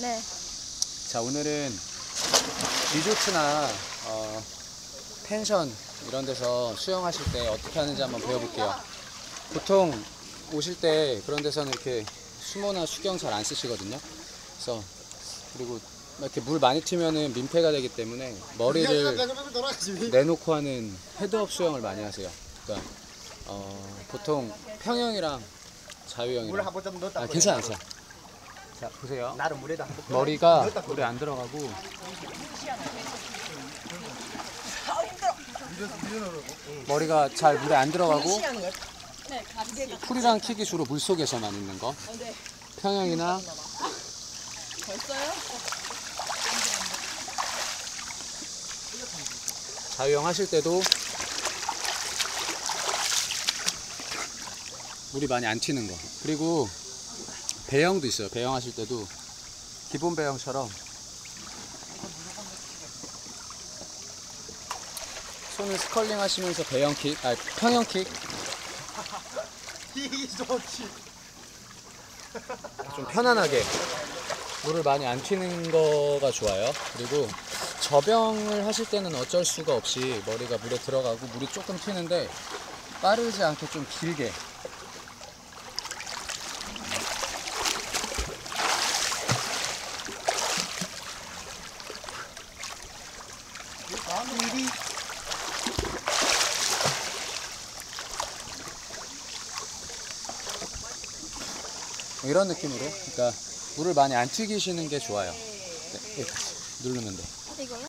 네. 자 오늘은 리조트나 어, 펜션 이런 데서 수영하실 때 어떻게 하는지 한번 배워볼게요. 보통 오실 때 그런 데서는 이렇게 수모나 수경 잘 안 쓰시거든요. 그래서 그리고 이렇게 물 많이 튀면은 민폐가 되기 때문에 머리를 내놓고 하는 헤드업 수영을 많이 하세요. 그러니까 어, 보통 평형이랑 자유형이랑 물한번좀 넣었다. 아, 괜찮아, 괜찮아. 자 보세요. 나를 물에다. 머리가. 물에 안 들어가고 머리가 잘 물에 안 들어가고 풀이랑 킥이 주로 물 속에서만 있는 거 평형이나 자유형 하실 때도 물이 많이 안 튀는 거 그리고 배영도 있어요 배영 하실 때도 기본 배영처럼 손을 스컬링 하시면서 배영킥, 아 평영킥 이 좋지. 좀 편안하게 물을 많이 안 튀는 거가 좋아요. 그리고 저병을 하실 때는 어쩔 수가 없이 머리가 물에 들어가고 물이 조금 튀는데 빠르지 않게 좀 길게 일이 이런 느낌으로 그러니까 물을 많이 안 튀기시는 게 좋아요. 네, 누르면 돼. 이거요?